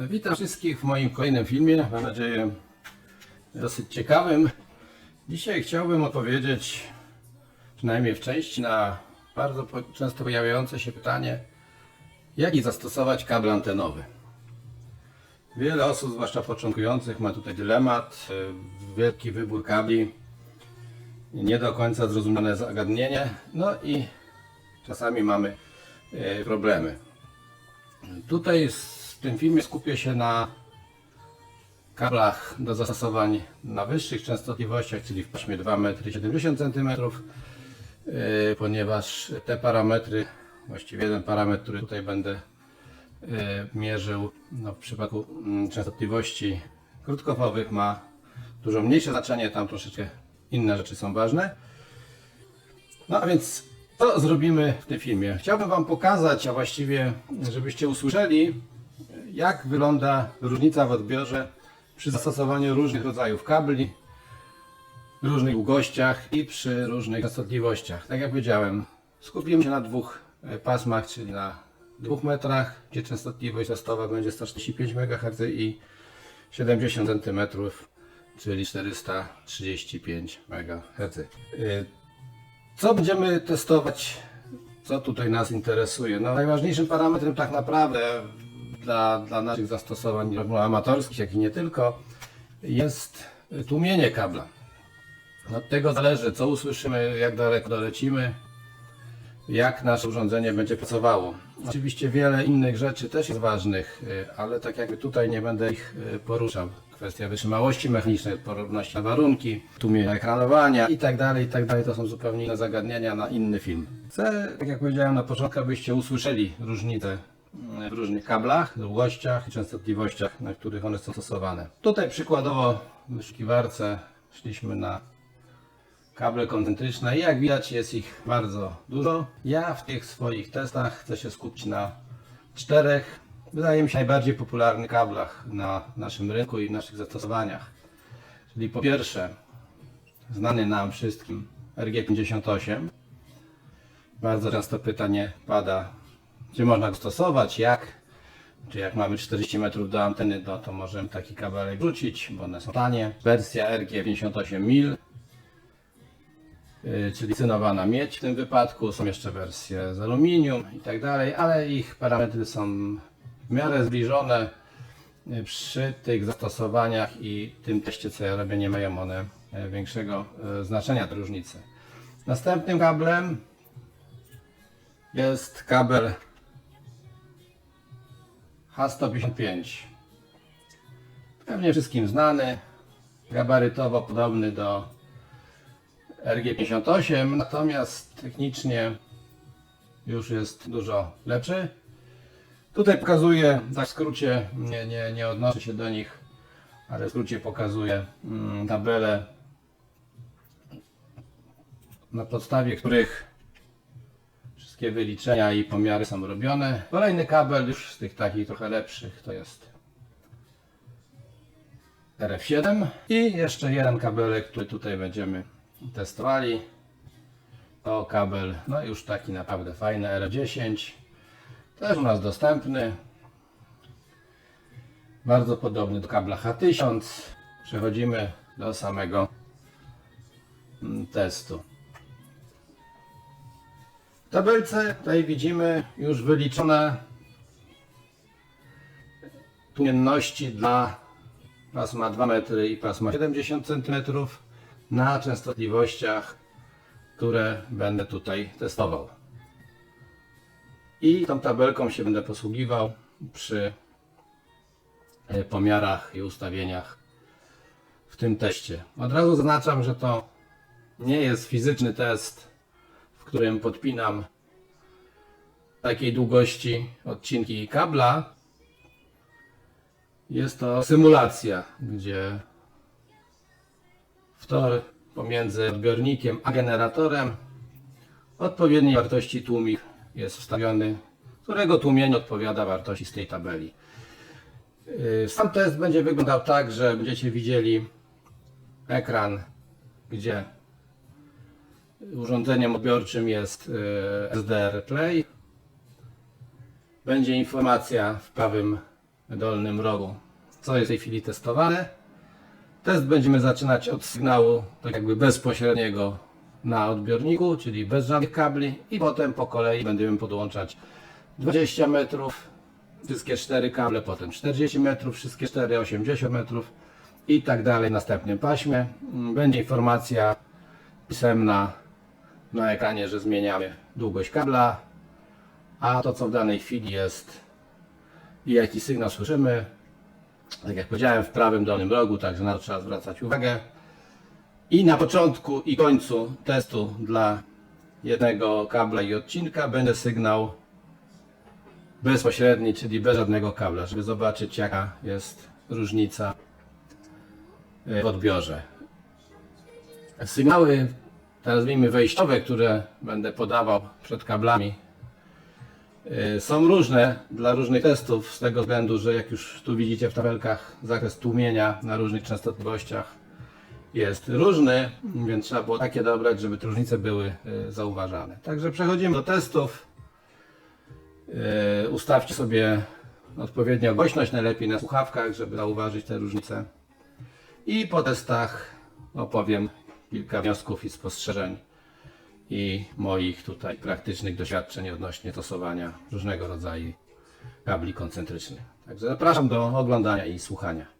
Witam wszystkich w moim kolejnym filmie, mam nadzieję dosyć ciekawym. Dzisiaj chciałbym odpowiedzieć, przynajmniej w części, na bardzo często pojawiające się pytanie, jaki zastosować kabel antenowy. Wiele osób, zwłaszcza początkujących, ma tutaj dylemat, y, wielki wybór kabli, nie do końca zrozumiane zagadnienie, no i czasami mamy y, problemy. Tutaj w tym filmie skupię się na kablach do zastosowań na wyższych częstotliwościach, czyli w paśmie 2,70 m, yy, ponieważ te parametry, właściwie jeden parametr, który tutaj będę yy, mierzył no, w przypadku mm, częstotliwości krótkofalowych ma dużo mniejsze znaczenie, tam troszeczkę inne rzeczy są ważne. No a więc co zrobimy w tym filmie? Chciałbym Wam pokazać, a właściwie żebyście usłyszeli, jak wygląda różnica w odbiorze przy zastosowaniu różnych rodzajów kabli, różnych długościach i przy różnych częstotliwościach. Tak jak powiedziałem, skupimy się na dwóch e, pasmach, czyli na 2 metrach, gdzie częstotliwość testowa będzie 145 MHz i 70 cm, czyli 435 MHz. Y, Co będziemy testować? Co tutaj nas interesuje? No, najważniejszym parametrem tak naprawdę dla, dla naszych zastosowań amatorskich, jak i nie tylko, jest tłumienie kabla. Od tego zależy, co usłyszymy, jak daleko dolecimy, jak nasze urządzenie będzie pracowało. Oczywiście wiele innych rzeczy też jest ważnych, y, ale tak jakby tutaj nie będę ich y, poruszał. Kwestia wytrzymałości mechanicznej, odporności na warunki, tłumienia ekranowania i tak dalej, i tak. To są zupełnie inne zagadnienia na inny film. Chcę, tak jak powiedziałem na początku, abyście usłyszeli różnice w różnych kablach, długościach i częstotliwościach, na których one są stosowane. Tutaj przykładowo w wyszukiwarce szliśmy na kable koncentryczne i jak widać jest ich bardzo dużo. Ja w tych swoich testach chcę się skupić na czterech, wydaje mi się najbardziej popularnych kablach na naszym rynku i w naszych zastosowaniach. Czyli po pierwsze znany nam wszystkim RG58. Bardzo często pytanie pada, czy można go stosować, jak, czy jak mamy 40 metrów do anteny, no to możemy taki kabelek wrzucić, bo one są tanie. Wersja RG58 mil y, czyli cynowana miedź w tym wypadku. Są jeszcze wersje z aluminium i tak dalej, ale ich parametry są w miarę zbliżone. Y, Przy tych zastosowaniach i tym teście, co ja robię, nie mają one y, większego znaczenia, różnice. Następnym kablem jest kabel H155. Pewnie wszystkim znany, gabarytowo podobny do RG58, natomiast technicznie już jest dużo lepszy. Tutaj pokazuję, tak w skrócie, nie, nie, nie odnoszę się do nich, ale w skrócie pokazuję mm, na podstawie których wszystkie wyliczenia i pomiary są robione. Kolejny kabel już z tych takich trochę lepszych to jest RF7 i jeszcze jeden kabelek, który tutaj będziemy testowali. To kabel, no już taki naprawdę fajny RF10. Też u nas dostępny. Bardzo podobny do kabla H1000. Przechodzimy do samego mm, testu. W tabelce tutaj widzimy już wyliczone tłumienności dla pasma 2 metry i pasma 70 cm na częstotliwościach, które będę tutaj testował. I tą tabelką się będę posługiwał przy e, pomiarach i ustawieniach w tym teście. Od razu zaznaczam, że to nie jest fizyczny test, którym podpinam takiej długości odcinki kabla. Jest to symulacja, gdzie w tor pomiędzy odbiornikiem a generatorem odpowiedniej wartości tłumik jest wstawiony, którego tłumienie odpowiada wartości z tej tabeli. Yy, Sam test będzie wyglądał tak, że będziecie widzieli ekran, gdzie urządzeniem odbiorczym jest yy, SDR Play. Będzie informacja w prawym dolnym rogu. Co jest w tej chwili testowane? Test będziemy zaczynać od sygnału tak jakby bezpośredniego na odbiorniku, czyli bez żadnych kabli i potem po kolei będziemy podłączać 20 metrów, wszystkie cztery kable, potem 40 metrów, wszystkie cztery, 80 metrów i tak dalej w następnym paśmie. Mm, Będzie informacja pisemna na ekranie, że zmieniamy długość kabla, a to co w danej chwili jest i jaki sygnał słyszymy, tak jak powiedziałem, w prawym dolnym rogu, także na to trzeba zwracać uwagę. I na początku i końcu testu dla jednego kabla i odcinka będzie sygnał bezpośredni, czyli bez żadnego kabla, żeby zobaczyć jaka jest różnica w odbiorze. Sygnały, nazwijmy wejściowe, które będę podawał przed kablami, y, są różne dla różnych testów, z tego względu, że jak już tu widzicie w tabelkach, zakres tłumienia na różnych częstotliwościach jest różny, więc trzeba było takie dobrać, żeby te różnice były y, zauważane. Także przechodzimy do testów. Y, Ustawcie sobie odpowiednią głośność, najlepiej na słuchawkach, żeby zauważyć te różnice. I po testach opowiem kilka wniosków i spostrzeżeń i moich tutaj praktycznych doświadczeń odnośnie stosowania różnego rodzaju kabli koncentrycznych. Także zapraszam do oglądania i słuchania.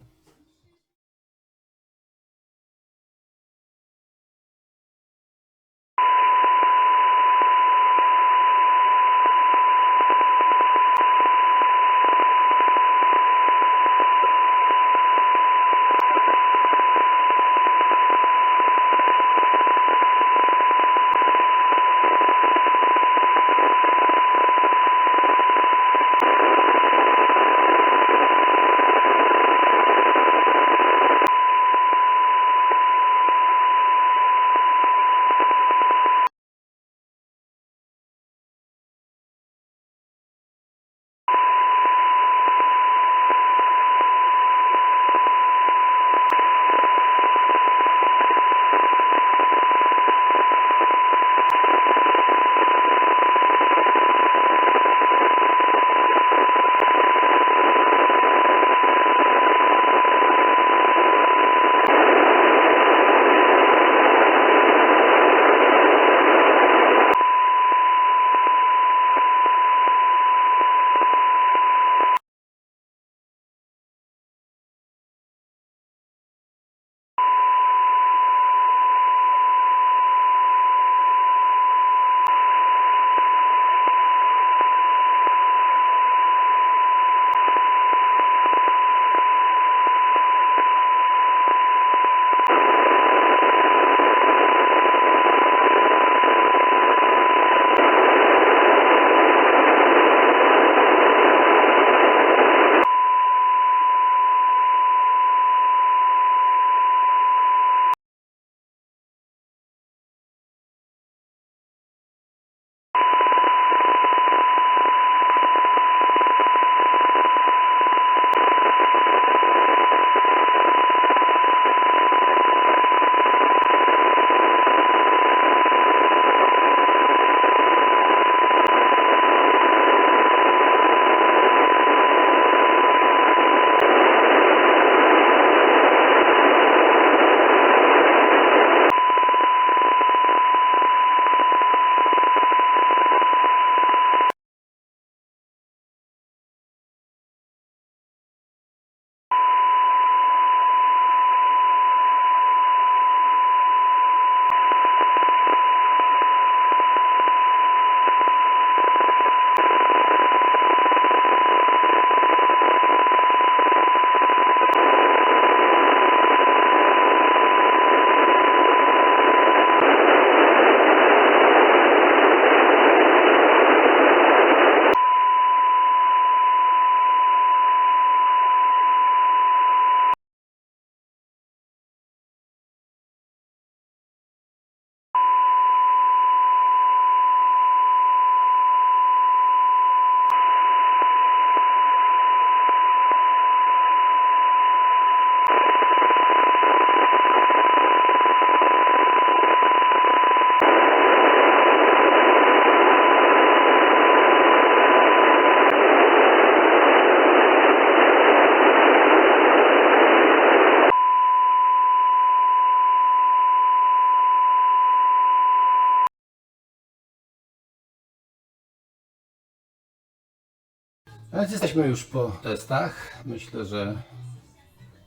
Więc jesteśmy już po testach. Myślę, że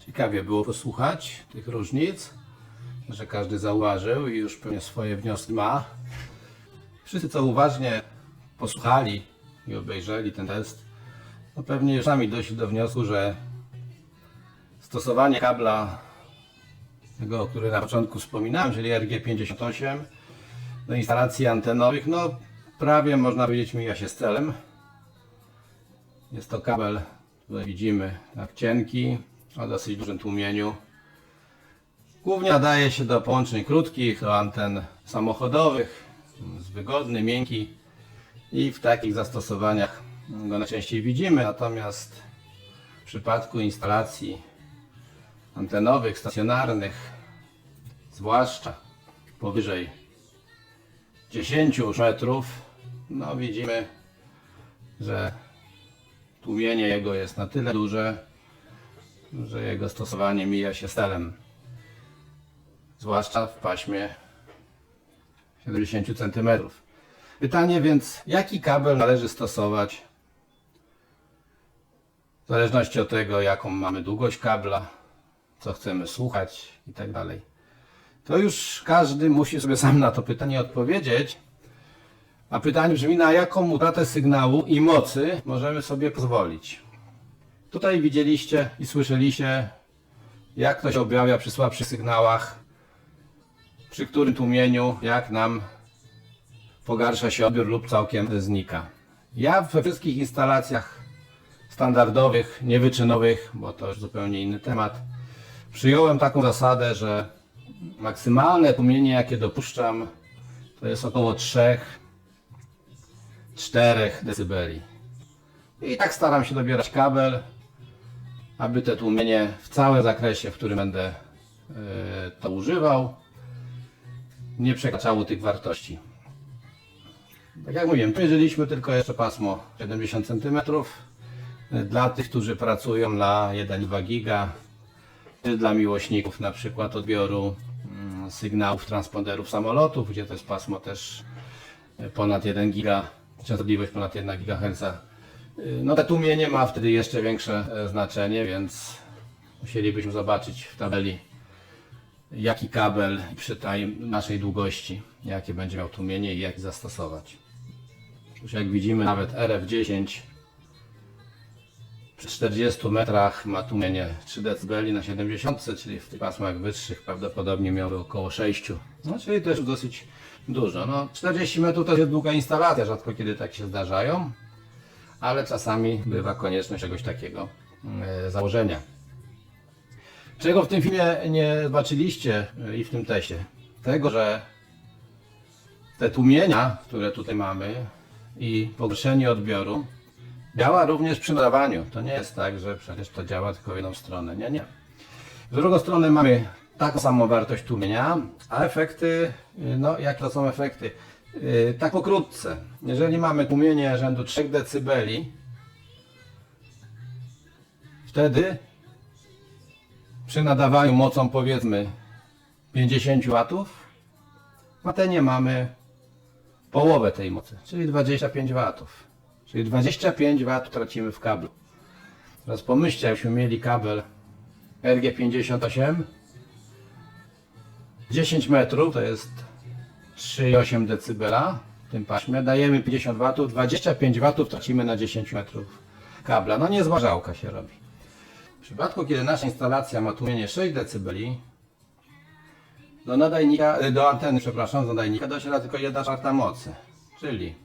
ciekawie było posłuchać tych różnic, że każdy zauważył i już pewnie swoje wnioski ma. Wszyscy, co uważnie posłuchali i obejrzeli ten test, no pewnie już sami doszli do wniosku, że stosowanie kabla tego, który na początku wspominałem, czyli RG58 do instalacji antenowych, no prawie można powiedzieć mija się z celem. Jest to kabel, tutaj widzimy, tak cienki, o dosyć dużym tłumieniu. Głównie nadaje się do połączeń krótkich, do anten samochodowych, jest wygodny, miękki i w takich zastosowaniach go najczęściej widzimy. Natomiast w przypadku instalacji antenowych, stacjonarnych, zwłaszcza powyżej 10 metrów, no widzimy, że tłumienie jego jest na tyle duże, że jego stosowanie mija się celem. Zwłaszcza w paśmie 70 cm. Pytanie więc, jaki kabel należy stosować w zależności od tego, jaką mamy długość kabla, co chcemy słuchać i tak. To już każdy musi sobie sam na to pytanie odpowiedzieć. A pytanie brzmi, na jaką utratę sygnału i mocy możemy sobie pozwolić? Tutaj widzieliście i słyszeliście, jak to się objawia przy słabszych sygnałach, przy którym tłumieniu, jak nam pogarsza się odbiór lub całkiem znika. Ja we wszystkich instalacjach standardowych, niewyczynowych, bo to już zupełnie inny temat, przyjąłem taką zasadę, że maksymalne tłumienie, jakie dopuszczam, to jest około 3 4 dB. I tak staram się dobierać kabel, aby te tłumienie w całym zakresie, w którym będę e, to używał, nie przekraczało tych wartości. Tak jak mówiłem, mierzyliśmy tylko jeszcze pasmo 70 cm. Dla tych, którzy pracują na 1,2 giga, czy dla miłośników na przykład odbioru mm, sygnałów transponderów samolotów, gdzie to jest pasmo też e, ponad 1 giga, częstotliwość ponad 1 GHz. No te tłumienie ma wtedy jeszcze większe e, znaczenie, więc musielibyśmy zobaczyć w tabeli jaki kabel przy tej naszej długości, jakie będzie miał tłumienie i jak zastosować. Już jak widzimy nawet RF10 przy 40 metrach ma tłumienie 3 dB na 70, czyli w tych pasmach wyższych prawdopodobnie miałby około 6. No czyli też dosyć dużo. No 40 metrów to jest długa instalacja, rzadko kiedy tak się zdarzają, ale czasami bywa konieczność czegoś takiego e, założenia. Czego w tym filmie nie zobaczyliście e, i w tym teście? Tego, że te tłumienia, które tutaj mamy i pogorszenie odbioru działa również przy nadawaniu. To nie jest tak, że przecież to działa tylko w jedną stronę. Nie, nie. Z drugą strony mamy taką samą wartość tłumienia, a efekty, y, no jakie to są efekty? Yy, tak pokrótce. Jeżeli mamy tłumienie rzędu 3 dB, wtedy przy nadawaniu mocą powiedzmy 50 W, w antenie mamy połowę tej mocy, czyli 25 W. Czyli 25 W tracimy w kablu. Teraz pomyślcie, jakbyśmy mieli kabel RG58 10 metrów to jest 3,8 dB w tym paśmie. Dajemy 50 W, 25 W tracimy na 10 metrów kabla. No niezła żałka się robi. W przypadku, kiedy nasza instalacja ma tłumienie 6 dB, do nadajnika, do anteny, przepraszam, do nadajnika dociera tylko 1 czwarta mocy. Czyli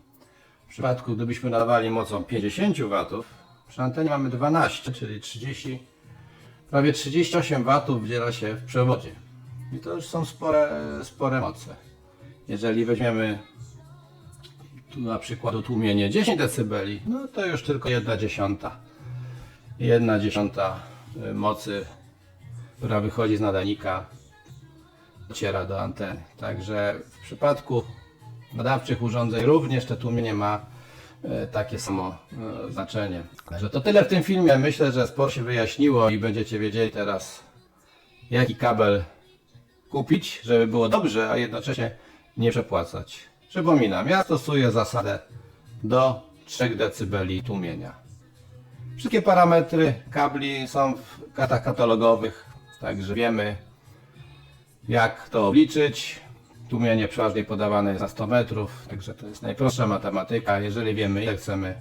w przypadku, gdybyśmy nadawali mocą 50 W, przy antenie mamy 12, czyli 30, prawie 38 W wdziela się w przewodzie. I to już są spore, spore moce. Jeżeli weźmiemy tu na przykład tłumienie 10 dB, no to już tylko 1 dziesiąta. 1 dziesiąta y, mocy, która wychodzi z nadajnika, dociera do anteny. Także w przypadku nadawczych urządzeń również to tłumienie ma e, takie samo e, znaczenie. Także to tyle w tym filmie. Myślę, że sporo się wyjaśniło i będziecie wiedzieli teraz jaki kabel kupić, żeby było dobrze, a jednocześnie nie przepłacać. Przypominam, ja stosuję zasadę do 3 dB tłumienia. Wszystkie parametry kabli są w kartach katalogowych, także wiemy jak to obliczyć. Tłumienie przeważnie podawane jest na 100 metrów, także to jest najprostsza matematyka. Jeżeli wiemy ile chcemy,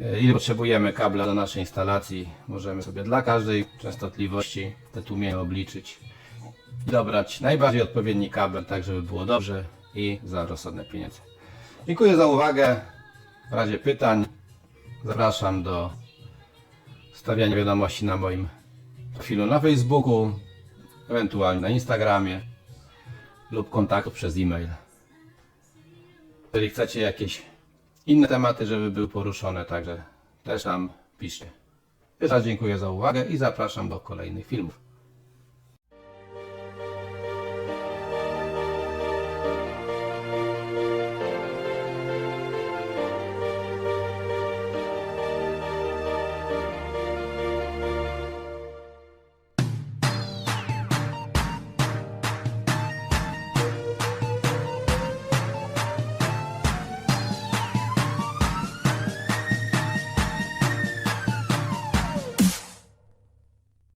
e, ile potrzebujemy kabla do naszej instalacji, możemy sobie dla każdej częstotliwości te tłumienie obliczyć i dobrać najbardziej odpowiedni kabel, tak żeby było dobrze i za rozsądne pieniądze. Dziękuję za uwagę. W razie pytań zapraszam do stawiania wiadomości na moim profilu na Facebooku, ewentualnie na Instagramie lub kontaktu przez e-mail. Jeżeli chcecie jakieś inne tematy, żeby były poruszone, także też nam piszcie. Raz dziękuję za uwagę i zapraszam do kolejnych filmów.